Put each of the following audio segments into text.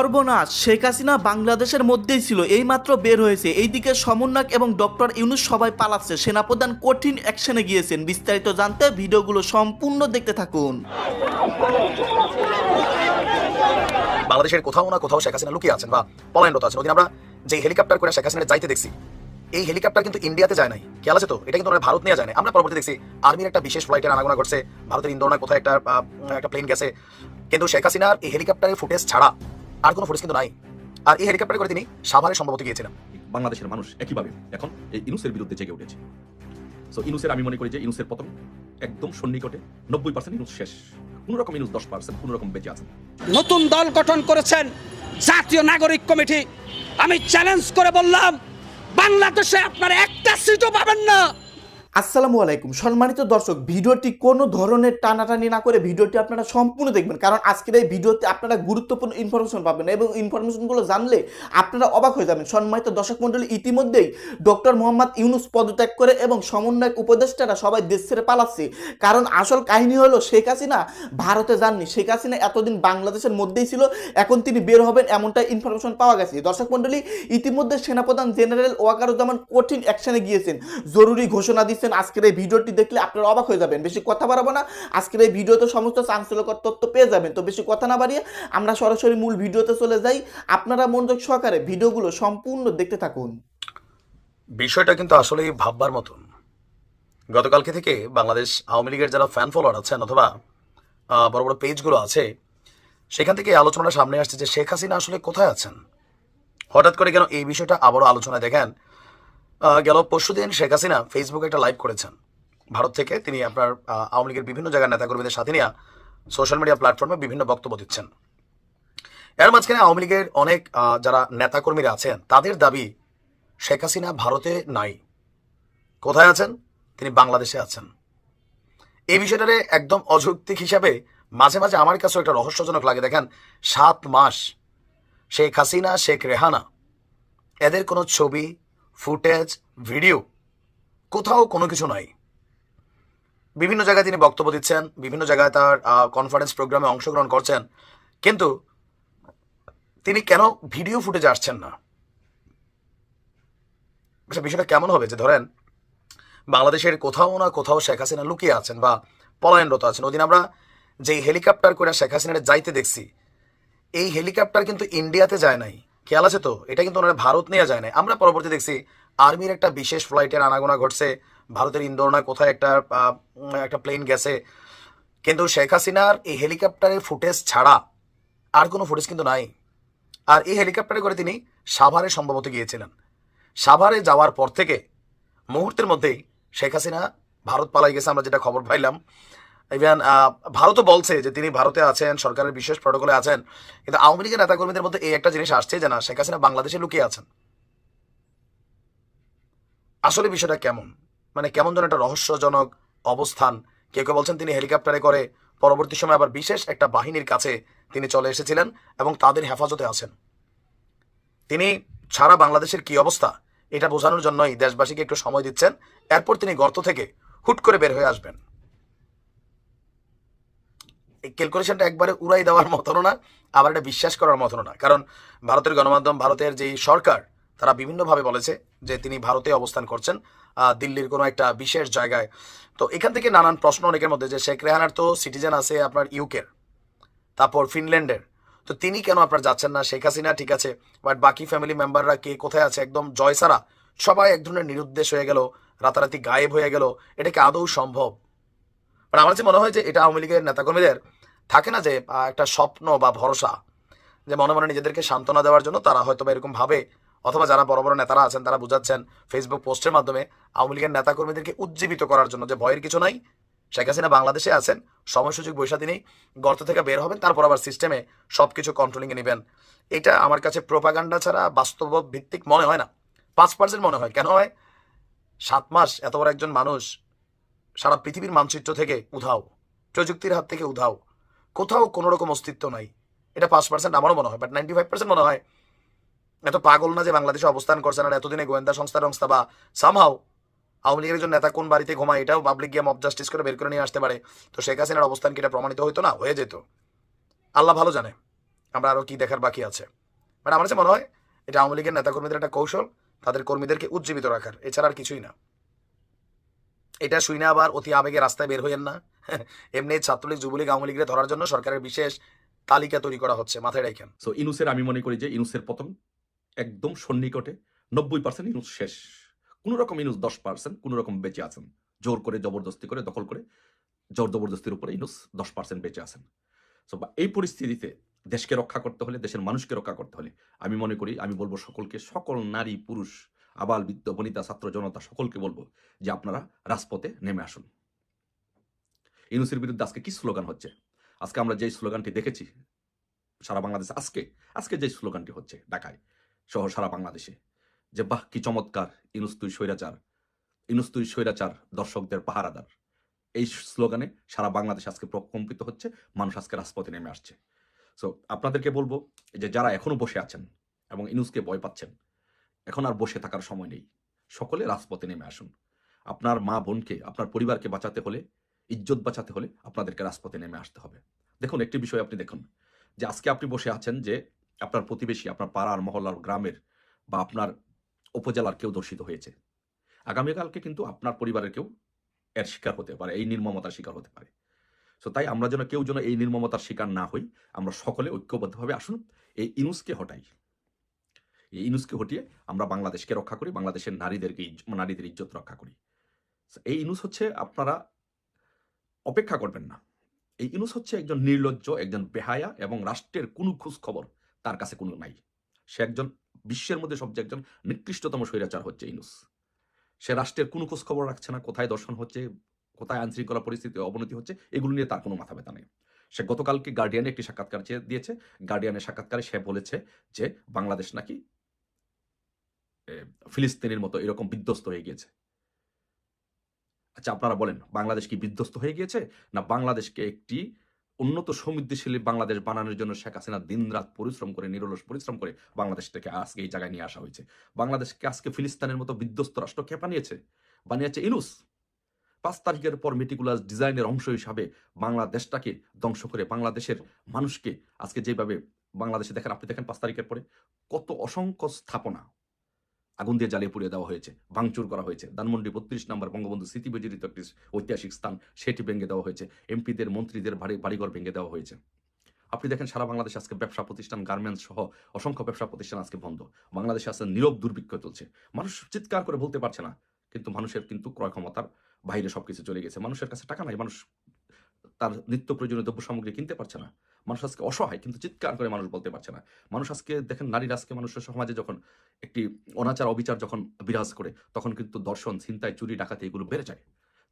সর্বনাশ। শেখ হাসিনা বাংলাদেশের মধ্যেই ছিল, এইমাত্র বের হয়েছে। এইদিকে সমন্বয়ক এবং ডক্টর ইউনুস সবাই পালাচ্ছে। সেনাপ্রধান কঠিন অ্যাকশনে গিয়েছেন। বিস্তারিত জানতে ভিডিওগুলো সম্পূর্ণ দেখতে থাকুন। বাংলাদেশের কোথাও না কোথাও শেখ হাসিনা লুকিয়ে আছেন বা পলায়নরত আছেন। ওদিন আমরা যে হেলিকপ্টার করে শেখ হাসিনা যাইতে দেখছি, এই হেলিকপ্টার কিন্তু ইন্ডিয়াতে যায় নাই। খেয়াল আছে তো? এটা কিন্তু ভারত নিয়ে যায় নাই। আমরা পরবর্তী দেখছি, আর্মির একটা বিশেষ ফ্লাইটের আনাগোনা করছে ভারতের ইন্দোর না কোথায় একটা একটা প্লেন গেছে। কিন্তু শেখ হাসিনার এই হেলিকপ্টারের ফুটেজ ছাড়া আর কোনো ফুটেজ কিন্তু নাই। আর এই হেলিকপ্টারে করে তিনি সাভারে সম্ভবত গিয়েছিলেন। বাংলাদেশের মানুষ একইভাবে এখন এই ইনুসের বিরুদ্ধে জেগে উঠেছে। সো ইনুসের আমি মনে করি যে ইনুসের পতন একদম সন্নিকটে নব্বই পার্সেন্ট ইনুস শেষ। কোন রকম ইনুস দশ পার্সেন্ট কোন রকম বেঁচে আছেন নতুন দল গঠন করেছেন জাতীয় নাগরিক কমিটি। আমি চ্যালেঞ্জ করে বললাম বাংলাদেশে আপনারা একটা সিটও পাবেন না। আসসালামু আলাইকুম। সম্মানিত দর্শক, ভিডিওটি কোনো ধরনের টানাটানি না করে ভিডিওটি আপনারা সম্পূর্ণ দেখবেন। কারণ আজকের এই ভিডিওতে আপনারা গুরুত্বপূর্ণ ইনফরমেশন পাবেন এবং ইনফরমেশনগুলো জানলে আপনারা অবাক হয়ে যাবেন। সম্মানিত দর্শক মণ্ডলী, ইতিমধ্যেই ডক্টর মোহাম্মদ ইউনুস পদত্যাগ করে এবং সমন্বয়ক উপদেষ্টারা সবাই দেশ ছেড়ে পালাচ্ছে। কারণ আসল কাহিনী হলো, শেখ হাসিনা ভারতে যাননি। শেখ হাসিনা এতদিন বাংলাদেশের মধ্যেই ছিল, এখন তিনি বের হবেন এমনটা ইনফরমেশন পাওয়া গেছে। দর্শক মণ্ডলী, ইতিমধ্যে সেনাপ্রধান জেনারেল ওয়াকারুজ্জামান কঠিন অ্যাকশনে গিয়েছেন। জরুরি ঘোষণা দিচ্ছেন আজকের এই ভিডিওটি দেখলে আপনারা অবাক হয়ে যাবেন। বেশি কথা বাড়াবো না। আজকের এই ভিডিওতে সমস্ত চাঞ্চল্যকর তথ্য পেয়ে যাবেন। তো বেশি কথা না বাড়িয়ে আমরা সরাসরি মূল ভিডিওতে চলে যাই। আপনারা মনোযোগ সহকারে ভিডিওগুলো সম্পূর্ণ দেখতে থাকুন। বিষয়টা কিন্তু আসলেই ভাববার মতন। গতকালকে থেকে বাংলাদেশ আওয়ামী লীগের যারা ফ্যান ফলোয়ার আছেন অথবা বড় বড় পেজগুলো আছে, সেখান থেকে এই আলোচনাটা সামনে আসছে যে শেখ হাসিনা আসলে কোথায় আছেন? হঠাৎ করে কেন এই বিষয়টা আবারও আলোচনায় দেখেন? গেল পরশুদিন শেখ হাসিনা ফেসবুকে একটা লাইভ করেছেন। ভারত থেকে তিনি আপনার আওয়ামী লীগের বিভিন্ন জায়গার নেতাকর্মীদের সাথে নিয়ে সোশ্যাল মিডিয়া প্ল্যাটফর্মে বিভিন্ন বক্তব্য দিচ্ছেন। এর মাঝখানে আওয়ামী লীগের অনেক যারা নেতাকর্মীরা আছেন, তাদের দাবি শেখ হাসিনা ভারতে নাই। কোথায় আছেন? তিনি বাংলাদেশে আছেন। এই বিষয়টারে একদম অযৌক্তিক হিসাবে মাঝে মাঝে আমার কাছেও একটা রহস্যজনক লাগে। দেখেন, সাত মাস শেখ হাসিনা, শেখ রেহানা, এদের কোনো ছবি ফুটেজ, ভিডিও, কোথাও কোনো কিছু নাই। বিভিন্ন জায়গায় তিনি বক্তব্য দিচ্ছেন, বিভিন্ন জায়গায় তার কনফারেন্স প্রোগ্রামে অংশগ্রহণ করছেন। কিন্তু তিনি কেন ভিডিও ফুটেজ আসছেন না? আচ্ছা বিষয়টা কেমন হবে যে ধরেন, বাংলাদেশের কোথাও না কোথাও শেখ হাসিনা লুকিয়ে আছেন বা পলায়নরত আছেন। ওদিন আমরা যে হেলিকপ্টার করে শেখ হাসিনার যাইতে দেখছি, এই হেলিকপ্টার কিন্তু ইন্ডিয়াতে যায় নাই। খেয়াল আছে তো? এটা কিন্তু ওনারা ভারত নিয়ে যায় না আমরা পরবর্তী দেখছি আর্মির একটা বিশেষ ফ্লাইটের আনাগোনা ঘটছে। ভারতের ইন্দোর না কোথায় একটা একটা প্লেন গেছে। কিন্তু শেখ হাসিনার এই হেলিকপ্টারের ফুটেজ ছাড়া আর কোনো ফুটেজ কিন্তু নাই। আর এই হেলিকপ্টারে করে তিনি সাভারে সম্ভবত গিয়েছিলেন। সাভারে যাওয়ার পর থেকে মুহূর্তের মধ্যেই শেখ হাসিনা ভারত পালাই গেছে, আমরা যেটা খবর পাইলাম। ইভেন ভারতও বলছে যে তিনি ভারতে আছেন, সরকারের বিশেষ প্রটোকলে আছেন। কিন্তু আওয়ামী লীগের নেতাকর্মীদের মধ্যে এই একটা জিনিস আসছে যে না, শেখ হাসিনা বাংলাদেশে লুকিয়ে আছেন। আসলে বিষয়টা কেমন? মানে কেমন যেন একটা রহস্যজনক অবস্থান। কেউ কেউ বলছেন তিনি হেলিকপ্টারে করে পরবর্তী সময় আবার বিশেষ একটা বাহিনীর কাছে তিনি চলে এসেছিলেন এবং তাদের হেফাজতে আছেন। তিনি সারা বাংলাদেশের কি অবস্থা? এটা বোঝানোর জন্যই দেশবাসীকে একটু সময় দিচ্ছেন। এরপর তিনি গর্ত থেকে হুট করে বের হয়ে আসবেন। ক্যালকুলেশনটা একবারে উড়াই দেওয়ার মতনও না, আবার এটা বিশ্বাস করার মতনও না। কারণ ভারতের গণমাধ্যম, ভারতের যেই সরকার, তারা বিভিন্নভাবে বলেছে যে তিনি ভারতে অবস্থান করছেন দিল্লির কোনো একটা বিশেষ জায়গায়। তো এখান থেকে নানান প্রশ্ন অনেকের মধ্যে যে শেখ রেহানার তো সিটিজেন আছে আপনার ইউকের তারপর ফিনল্যান্ডের। তো তিনি কেন আপনার যাচ্ছেন না? শেখ হাসিনা ঠিক আছে বাট বাকি ফ্যামিলি মেম্বাররা কে, কোথায় আছে? একদম জয় সারা সবাই এক ধরনের নিরুদ্দেশ হয়ে গেল, রাতারাতি গায়েব হয়ে গেল। এটা কি আদৌ সম্ভব? মানে আমার কাছে মনে হয় যে এটা আওয়ামী লীগের নেতাকর্মীদের থাকে না যে একটা স্বপ্ন বা ভরসা যে মনে মনে নিজেদেরকে সান্ত্বনা দেওয়ার জন্য তারা হয়তো এরকম ভাবে, অথবা যারা বড় বড় নেতারা আছেন তারা বুঝাচ্ছেন ফেসবুক পোস্টের মাধ্যমে আওয়ামী লীগের নেতাকর্মীদেরকে উজ্জীবিত করার জন্য যে ভয়ের কিছু নাই। শেখ হাসিনা বাংলাদেশে আছেন, সময় সুযোগ বৈশা গর্ত থেকে বের হবেন, তারপর আবার সিস্টেমে সব কিছু কন্ট্রোলিংয়ে নেবেন। এটা আমার কাছে প্রোপাগান্ডা ছাড়া বাস্তব ভিত্তিক মনে হয় না। পাঁচ পার্সেন্ট মনে হয়। কেন হয়? সাত মাস এত বড় একজন মানুষ সারা পৃথিবীর মানচিত্র থেকে উধাও। প্রযুক্তির হাত থেকে উধাও। কোথাও কোনো রকম অস্তিত্ব নাই। এটা পাঁচ পার্সেন্ট আমারও মনে হয় বাট নাইনটি ফাইভ পার্সেন্ট মনে হয়। এত পাগল না যে বাংলাদেশে অবস্থান করছেন আর এতদিনে গোয়েন্দা সংস্থা সংস্থা বা সামহাও আওয়ামী লীগের একজন নেতা কোন বাড়িতে ঘুমায়, এটাও পাবলিক গিয়ে মব জাস্টিস করে বের করে নিয়ে আসতে পারে। তো শেখ হাসিনার অবস্থান কি এটা প্রমাণিত হইতো? না, হয়ে যেত। আল্লাহ ভালো জানে আমরা আরও কি দেখার বাকি আছে। বাট আমার কাছে মনে হয়, এটা আওয়ামী লীগের নেতাকর্মীদের একটা কৌশল, তাদের কর্মীদেরকে উজ্জীবিত রাখার, এছাড়া আর কিছুই না। এটা শুই না আবার, অতি আবেগে রাস্তায় বের হইয়েন না। এমনি ছাত্রলীগ, যুবলীগ, আওয়ামী লীগের ধরার জন্য সরকারের বিশেষ তালিকা তৈরি করা হচ্ছে, মাথায় রাখেন সো ইনুসের আমি মনে করি যে ইনুসের পতন একদম সন্নিকটে নব্বই পার্সেন্ট ইনুস শেষ। কোনো রকম ইনুস দশ পার্সেন্ট কোনো রকম বেঁচে আছেন। জোর করে, জবরদস্তি করে, দখল করে, জোর জবরদস্তির উপরে ইনুস দশ পার্সেন্ট বেঁচে আছেন। সো এই পরিস্থিতিতে দেশকে রক্ষা করতে হলে, দেশের মানুষকে রক্ষা করতে হলে, আমি মনে করি, আমি বলব সকলকে, সকল নারী, পুরুষ আবাল বৃদ্ধ, বনিতা, ছাত্র, জনতা সকলকে বলব যে আপনারা রাজপথে নেমে আসুন। ইনুসের বিরুদ্ধে আজকে কি স্লোগান হচ্ছে? আজকে আমরা যে স্লোগানটি দেখেছি, সারা বাংলাদেশে আজকে আজকে যে স্লোগানটি হচ্ছে ঢাকায়, সহ সারা বাংলাদেশে, যে বাহ, কি চমৎকার ইনুস তুই স্বৈরাচার ইনুস তুই স্বৈরাচার, দর্শকদের পাহারাদার। এই স্লোগানে সারা বাংলাদেশ আজকে প্রকম্পিত হচ্ছে, মানুষ আজকে রাজপথে নেমে আসছে। সো আপনাদেরকে বলব যে যারা এখনও বসে আছেন এবং ইনুসকে ভয় পাচ্ছেন এখন আর বসে থাকার সময় নেই। সকলে রাজপথে নেমে আসুন। আপনার মা বোনকে, আপনার পরিবারকে বাঁচাতে হলে, ইজ্জত বাঁচাতে হলে আপনাদেরকে রাজপথে নেমে আসতে হবে। দেখুন, একটি বিষয় আপনি দেখুন। যে আজকে আপনি বসে আছেন যে আপনার প্রতিবেশী, আপনার পাড়ার, মহল্লার, গ্রামের বা আপনার উপজেলার কেউ দর্শিত হয়েছে। আগামীকালকে কিন্তু আপনার পরিবারের কেউ এর শিকার হতে পারে, এই নির্মমতার শিকার হতে পারে। সো তাই আমরা যেন কেউ যেন এই নির্মমতার শিকার না হই, আমরা সকলে ঐক্যবদ্ধভাবে আসুন, এই ইনুসকে হটাই। ইনুসকে হটিয়ে আমরা বাংলাদেশকে রক্ষা করি, বাংলাদেশের নারীদেরকে নারীদের ইজ্জত রক্ষা করি। এই ইনুস হচ্ছে আপনারা অপেক্ষা করবেন না। এই ইনুস হচ্ছে একজন নির্লজ্জ, একজন বেহায়া এবং রাষ্ট্রের কোনো খোঁজ খবর তার কাছে কোনো নাই। সে একজন, বিশ্বের মধ্যে সবচেয়ে একজন নিকৃষ্টতম স্বৈরাচার হচ্ছে ইনুস। সে রাষ্ট্রের কোনো খোঁজ খবর রাখছে না, কোথায় দর্শন হচ্ছে, কোথায় আইনশৃঙ্খলা পরিস্থিতি অবনতি হচ্ছে, এগুলো নিয়ে তার কোনো মাথা ব্যথা নেই। সে গতকালকে গার্ডিয়ানে একটি সাক্ষাৎকার দিয়েছে। গার্ডিয়ানের সাক্ষাৎকারে সে বলেছে যে, বাংলাদেশ নাকি ফিলিস্তিনের মতো এরকম বিধ্বস্ত হয়ে গিয়েছে। আচ্ছা আপনারা বলেন, বাংলাদেশ কি বিধ্বস্ত হয়ে গিয়েছে? না, বাংলাদেশকে একটি উন্নত সমৃদ্ধিশীল বাংলাদেশ বানানোর জন্য শেখ হাসিনা দিনরাত পরিশ্রম করে, নিরলস পরিশ্রম করে বাংলাদেশটাকে আজকে এই জায়গায় নিয়ে আসা হয়েছে। বাংলাদেশকে আজকে ফিলিস্তিনের মতো বিধ্বস্ত রাষ্ট্র কে বানিয়েছে? বানিয়েছে ইনুস। পাঁচ তারিখের পর মেটিকুলাস ডিজাইনের অংশ হিসাবে বাংলাদেশটাকে ধ্বংস করে বাংলাদেশের মানুষকে আজকে যেভাবে বাংলাদেশে দেখেন, আপনি দেখেন পাঁচ তারিখের পরে কত অসংখ্য স্থাপনা আগুন দিয়ে জ্বালিয়ে পুড়িয়ে দেওয়া হয়েছে, ভাঙচুর করা হয়েছে। ধানমন্ডি বত্রিশ নম্বর বঙ্গবন্ধু স্মৃতি বিজড়িত একটি ঐতিহাসিক স্থান, সেটি ভেঙে দেওয়া হয়েছে। এমপিদের, মন্ত্রীদের বাড়ি, বাড়িঘর ভেঙে দেওয়া হয়েছে। আপনি দেখেন, সারা বাংলাদেশ আজকে ব্যবসা প্রতিষ্ঠান, গার্মেন্টস সহ অসংখ্য ব্যবসা প্রতিষ্ঠান আজকে বন্ধ। বাংলাদেশে আজকে নীরব দুর্ভিক্ষ চলছে। মানুষ চিৎকার করে বলতে পারছে না, কিন্তু মানুষের কিন্তু ক্রয় ক্ষমতার বাইরে সবকিছু চলে গেছে। মানুষের কাছে টাকা নাই, মানুষ তার নিত্য প্রয়োজনীয় দ্রব্য সামগ্রী কিনতে পারছে না। মানুষ আজকে অসহায়, কিন্তু চিৎকার করে মানুষ বলতে পারছে না। মানুষ আজকে দেখেন, নারীরা আজকে মানুষের সমাজে যখন একটি অনাচার, অবিচার যখন বিরাজ করে, তখন কিন্তু দর্শন, ছিনতাই, চুরি, ডাকাতি এগুলো বেড়ে যায়।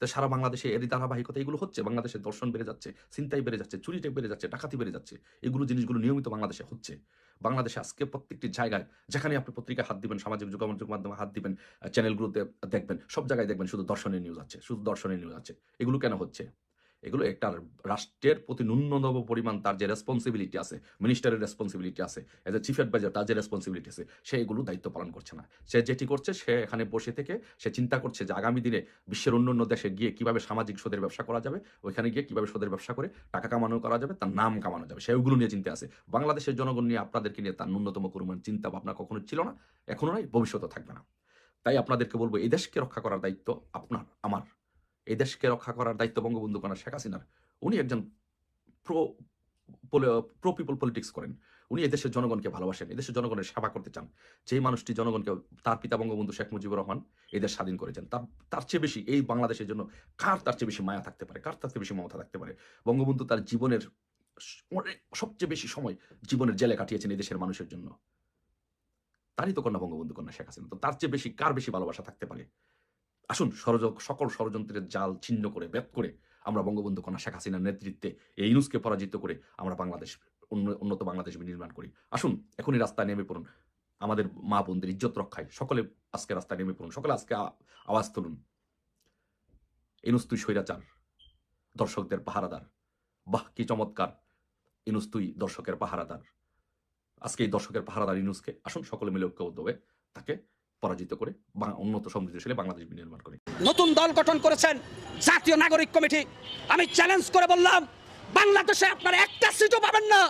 তো সারা বাংলাদেশে এরই ধারাবাহিকতা এগুলো হচ্ছে, বাংলাদেশে দর্শন বেড়ে যাচ্ছে, ছিনতাই বেড়ে যাচ্ছে চুরিটা বেড়ে যাচ্ছে, ডাকাতি বেড়ে যাচ্ছে, এগুলো জিনিসগুলো নিয়মিত বাংলাদেশে হচ্ছে। বাংলাদেশে আজকে প্রত্যেকটি জায়গায়, যেখানে আপনি পত্রিকায় হাত দিবেন, সামাজিক যোগাযোগ মাধ্যমে হাত দিবেন, চ্যানেলগুলোতে দেখবেন, সব জায়গায় দেখবেন শুধু দর্শনের নিউজ আছে, শুধু দর্শনের নিউজ আছে। এগুলো কেন হচ্ছে? এগুলো একটা রাষ্ট্রের প্রতি ন্যূনতম পরিমাণ তার যে রেসপন্সিবিলিটি আছে মিনিস্টারের রেসপন্সিবিলিটি আছে এজ এ চিফ অ্যাডভাইজার তার যে রেসপন্সিবিলিটি আছে, সে এগুলো দায়িত্ব পালন করছে না। সে যেটি করছে, সে এখানে বসে থেকে সে চিন্তা করছে যে আগামী দিনে বিশ্বের অন্য অন্য দেশে গিয়ে কীভাবে সামাজিক সুদের ব্যবসা করা যাবে, ওইখানে গিয়ে কীভাবে সুদের ব্যবসা করে টাকা কামানো করা যাবে, তার নাম কামানো যাবে। সে ওগুলো নিয়ে চিন্তা আছে। বাংলাদেশের জনগণ নিয়ে আপনাদেরকে নিয়ে তার ন্যূনতম পরিমাণ চিন্তা ভাবনা কখনো ছিল না, এখনও নয় ভবিষ্যতে থাকবে না। তাই আপনাদেরকে বলব, এই দেশকে রক্ষা করার দায়িত্ব আপনার, আমার। এই দেশকে রক্ষা করার দায়িত্ব বঙ্গবন্ধু কন্যা শেখ হাসিনার। উনি একজন প্রো পিপল পলিটিক্স করেন। উনি এদেশের জনগণকে ভালোবাসেন এদেশের জনগণের সেবা করতে চান। যেই মানুষটি জনগণকে, তার পিতা বঙ্গবন্ধু শেখ মুজিবুর রহমান এদের স্বাধীন করেছেন। তার তার চেয়ে বেশি এই বাংলাদেশের জন্য কার তার চেয়ে বেশি মায়া থাকতে পারে? কার তার চেয়ে বেশি মমতা থাকতে পারে? বঙ্গবন্ধু তার জীবনের সবচেয়ে বেশি সময় জীবনের জেলে কাটিয়েছেন দেশের মানুষের জন্য। তারই তো কন্যা বঙ্গবন্ধু কন্যা শেখ হাসিনা। তো তার চেয়ে বেশি কার বেশি ভালোবাসা থাকতে পারে? আসুন ষড়য সকল ষড়যন্ত্রের জাল ছিন্ন করে, ব্যাপ করে আমরা বঙ্গবন্ধু কন্যা শেখ হাসিনার নেতৃত্বে এই ইউনুসকে পরাজিত করে আমরা বাংলাদেশ, উন্ন- উন্নত বাংলাদেশ নির্মাণ করি। আসুন, এখনই রাস্তায় নেমে পড়ুন। আমাদের মা বোনদের ইজ্জত রক্ষায় সকলে আজকে রাস্তায় নেমে পড়ুন। সকলে আজকে আওয়াজ তুলুন। ইনুস তুই স্বৈরাচার, দর্শকদের পাহারাদার। বাহ, কি চমৎকার! ইনুস তুই দর্শকের পাহারাদার। আজকে এই দর্শকের পাহারাদার ইনুসকে, আসুন, সকলে মিলে ঐক্যবদ্ধ হয়ে তাকে পরাজিত করে উন্নত সমৃদ্ধশালী বাংলাদেশ নির্মাণ করে। নতুন দল গঠন করেছেন জাতীয় নাগরিক কমিটি। আমি চ্যালেঞ্জ করে বললাম, বাংলাদেশে আপনারা একটা সিটও পাবেন না।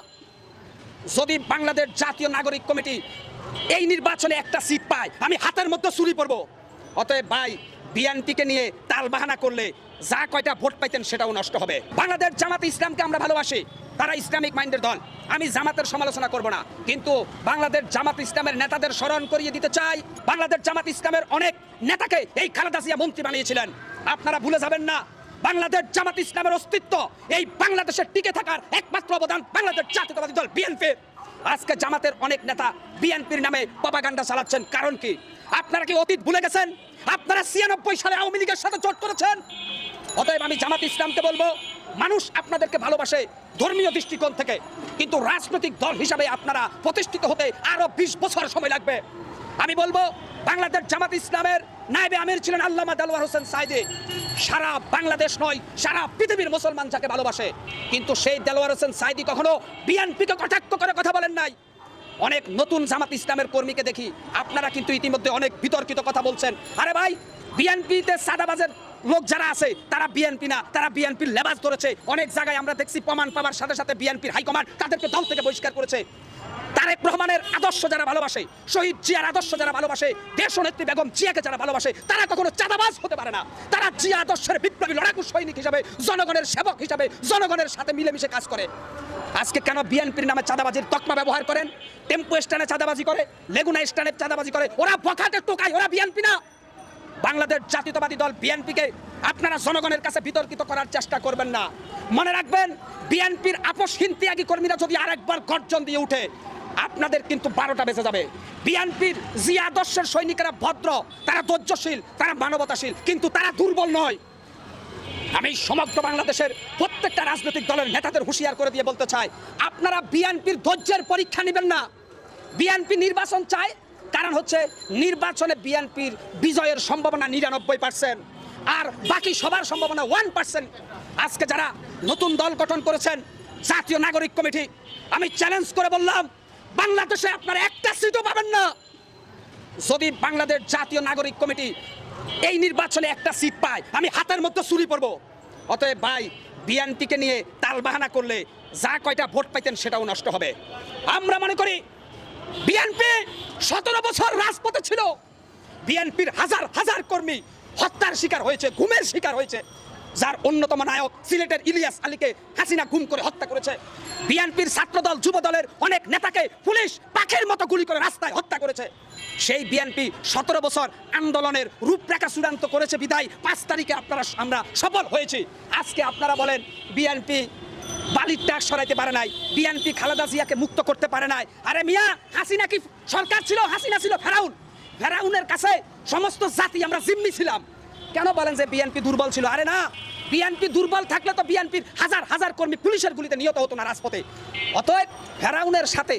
যদি বাংলাদেশ জাতীয় নাগরিক কমিটি এই নির্বাচনে একটা সিট পায়, আমি হাতের মধ্যে চুরি পড়ব অতএব ভাই, বিএনপিকে নিয়ে তাল বাহানা করলে যা কয়টা ভোট পাইতেন সেটাও নষ্ট হবে। বাংলাদেশ জামাত ইসলামকে আমরা ভালোবাসি। তারা ইসলামিক মাইন্ডের দল। আমি জামাতের সমালোচনা করব না। কিন্তু বাংলাদেশ জামাত ইসলামের নেতাদের স্মরণ করিয়ে দিতে চাই। বাংলাদেশ জামাত ইসলামের অনেক নেতাকে এই খালেদা জিয়া মন্ত্রী বানিয়েছিলেন। আপনারা ভুলে যাবেন না, বাংলাদেশ জামাত ইসলামের অস্তিত্ব এই বাংলাদেশের টিকে থাকার একমাত্র অবদান বাংলাদেশ জাতীয়তাবাদী দল বিএনপির আজকে জামাতের অনেক নেতা বিএনপির নামে প্রপাগান্ডা চালাচ্ছেন। কারণ কি? আপনারা কি অতীত ভুলে গেছেন? আপনারা ছিয়ানব্বই সালে আওয়ামী লীগের সাথে জোট করেছেন? অতএব আমি জামাত ইসলামকে বলব, মানুষ আপনাদেরকে ভালোবাসে ধর্মীয় দৃষ্টিকোণ থেকে, কিন্তু রাজনৈতিক দল হিসাবে আপনারা প্রতিষ্ঠিত হতে আরও বিশ বছর সময় লাগবে। আমি বলব, বাংলাদেশ জামাত ইসলামের নাইবে আমির ছিলেন আল্লামা দেলোয়ার হোসেন সাইদে। সারা বাংলাদেশ নয়, সারা পৃথিবীর মুসলমান যাকে ভালোবাসে। কিন্তু সেই দেলোয়ার হোসেন সাইদি কখনো বিএনপিকে কটাক্ষ করে কথা বলেন নাই। অনেক নতুন জামাত ইসলামের কর্মীকে দেখি, আপনারা কিন্তু ইতিমধ্যে অনেক বিতর্কিত কথা বলছেন। আরে ভাই, বিএনপিতে সাদাবাজের লোক যারা আছে, তারা বিএনপি না, তারা বিএনপির লেবাস ধরেছে। অনেক জায়গায় আমরা দেখছি প্রমাণ পাওয়ার সাথে সাথে বিএনপির হাইকমান্ড তাদেরকে দল থেকে বহিষ্কার করেছে। তারেক রহমানের আদর্শ যারা ভালোবাসে, শহীদ জিয়ার আদর্শ যারা ভালোবাসে দেশ নেত্রী বেগম জিয়াকে যারা ভালোবাসে, তারা কখনো চাঁদাবাজ হতে পারে না। তারা জিয়া আদর্শের বিপ্লবী লড়াকু সৈনিক হিসাবে, জনগণের সেবক হিসাবে, জনগণের সাথে মিলেমিশে কাজ করে। আজকে কেন বিএনপির নামে চাঁদাবাজির তকমা ব্যবহার করেন? টেম্পো স্ট্যান্ডে চাঁদাবাজি করে, লেগুনা স্ট্যান্ডে চাঁদাবাজি করে, ওরা বখাটে টোকায়, ওরা বিএনপি না। বাংলাদেশ জাতীয়তাবাদী দল বিএনপিকে আপনারা জনগণের কাছে বিতর্কিত করার চেষ্টা করবেন না। মনে রাখবেন, বিএনপির আপসহীন ত্যাগী কর্মীরা যদি আরেকবার গর্জন দিয়ে উঠে, আপনাদের কিন্তু বারোটা বেঁচে যাবে। বিএনপির জি আদর্শের সৈনিকেরা ভদ্র, তারা ধৈর্যশীল, তারা মানবতাশীল, কিন্তু তারা দুর্বল নয়। আমি সমগ্র বাংলাদেশের প্রত্যেকটা রাজনৈতিক দলের নেতাদের হুঁশিয়ার করে দিয়ে বলতে চাই, আপনারা বিএনপির ধৈর্যের পরীক্ষা নেবেন না। বিএনপি নির্বাচন চায় কারণ হচ্ছে নির্বাচনে বিএনপির বিজয়ের সম্ভাবনা নিরানব্বই পার্সেন্ট আর বাকি সবার সম্ভাবনা ওয়ান পার্সেন্ট আজকে যারা নতুন দল গঠন করেছেন, জাতীয় নাগরিক কমিটি, আমি চ্যালেঞ্জ করে বললাম, বাংলাদেশে আপনারা একটা সিটও পাবেন না। যদি বাংলাদেশ জাতীয় নাগরিক কমিটি এই নির্বাচনে একটা সিট পায়, আমি হাতের মধ্যে চুরি পড়ব অতএব ভাই, বিএনপিকে নিয়ে তালবাহানা করলে যা কয়টা ভোট পাইতেন সেটাও নষ্ট হবে। আমরা মনে করি বিএনপি সতেরো বছর রাজপথে ছিল। বিএনপির হাজার হাজার কর্মী হত্যার শিকার হয়েছে, ঘুমের শিকার হয়েছে। যার অন্যতম নায়ক সিলেটের ইলিয়াস আলীকে হাসিনা গুম করে হত্যা করেছে। বিএনপির ছাত্রদল যুব দলের অনেক নেতাকে পুলিশ পাখের মতো গুলি করে রাস্তায় হত্যা করেছে। সেই বিএনপি সতেরো বছর আন্দোলনের রূপরেখা চূড়ান্ত করেছে। বিদায় পাঁচ তারিখে আপনারা, আমরা সফল হয়েছি। আজকে আপনারা বলেন বিএনপি বালির ট্যাক্স সরাইতে পারে নাই, বিএনপি খালেদা জিয়াকে মুক্ত করতে পারে নাই। আরে মিয়া, হাসিনা কি সরকার ছিল? হাসিনা ছিল ফেরাউন। ফেরাউনের কাছে সমস্ত জাতি আমরা জিম্মি ছিলাম। কেন বলেন যে বিএনপি দুর্বল ছিল? আরে না, বিএনপি দুর্বল থাকলে তো বিএনপির হাজার হাজার কর্মী পুলিশের গুলিতে নিহত হতো না রাজপথে। অতএব ফেরাউনের সাথে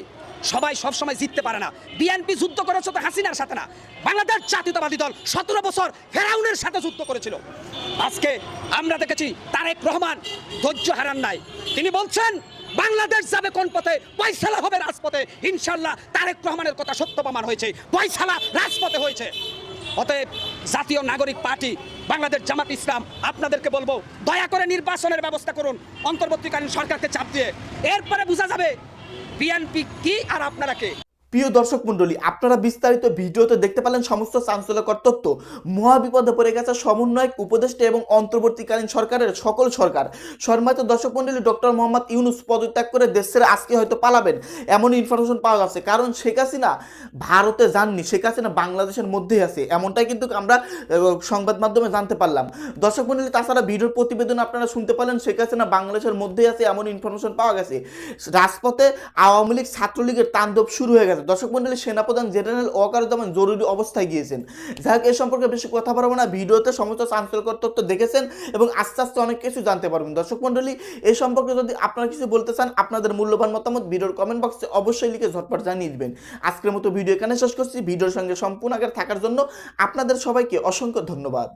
সবাই সবসময় জিততে পারে না। বিএনপি যুদ্ধ করেছে তো হাসিনার সাথে না। বাংলাদেশ জাতীয়তাবাদী দল সতেরো বছর ফেরাউনের সাথে যুদ্ধ করেছিল। আজকে আমরা দেখেছি তারেক রহমান ধৈর্য হারান নাই। তিনি বলছেন, বাংলাদেশ যাবে কোন পথে? পয়সালা হবে রাজপথে। ইনশাল্লাহ তারেক রহমানের কথা সত্য প্রমাণ হয়েছে। পয়সালা রাজপথে হয়েছে। অতএব জাতীয় নাগরিক পার্টি, বাংলাদেশ জামাত ইসলাম, আপনাদেরকে বলব, দয়া করে নির্বাচনের ব্যবস্থা করুন। অন্তর্বর্তীকালীন সরকারকে চাপ দিয়ে। এরপরে বোঝা যাবে বিএনপি কি আর আপনারা কে? প্রিয় দর্শক মণ্ডলী, আপনারা বিস্তারিত ভিডিওতে দেখতে পেলেন সমস্ত চাঞ্চল্যকর তথ্য। মহাবিপদে পড়ে গেছে সমন্বয়ক, উপদেষ্টা এবং অন্তর্বর্তীকালীন সরকারের সকল সরকার। সম্মানিত দর্শক মণ্ডলী, ডক্টর মোহাম্মদ ইউনুস পদত্যাগ করে দেশের আজকে হয়তো পালাবেন এমন ইনফরমেশন পাওয়া যাচ্ছে। কারণ শেখ হাসিনা ভারতে যাননি, শেখ হাসিনা বাংলাদেশের মধ্যেই আছে। এমনটাই কিন্তু আমরা সংবাদ মাধ্যমে জানতে পারলাম। দর্শক মণ্ডলী, তাছাড়া ভিডিওর প্রতিবেদন আপনারা শুনতে পারলেন, শেখ হাসিনা বাংলাদেশের মধ্যেই আছে, এমন ইনফরমেশন পাওয়া গেছে। রাজপথে আওয়ামী লীগ ছাত্রলীগের তাণ্ডব শুরু হয়ে গেছে। দর্শক মন্ডলী, সেনাপ্রধান জেনারেল ওয়াকারুজ্জামান জরুরি অবস্থায় গিয়েছেন। যাক, এ সম্পর্কে বেশি কথা বলব না। ভিডিওতে সমস্ত চাঞ্চল্যকর তথ্য দেখেছেন এবং আস্তে আস্তে অনেক কিছু জানতে পারবেন। দর্শক মন্ডলী এই সম্পর্কে যদি আপনারা কিছু বলতে চান, আপনাদের মূল্যবান মতামত ভিডিওর কমেন্ট বক্সে অবশ্যই লিখে ঝটপট জানিয়ে দিবেন। আজকের মতো ভিডিও এখানে শেষ করছি। ভিডিওর সঙ্গে সম্পূর্ণ আগে থাকার জন্য আপনাদের সবাইকে অসংখ্য ধন্যবাদ।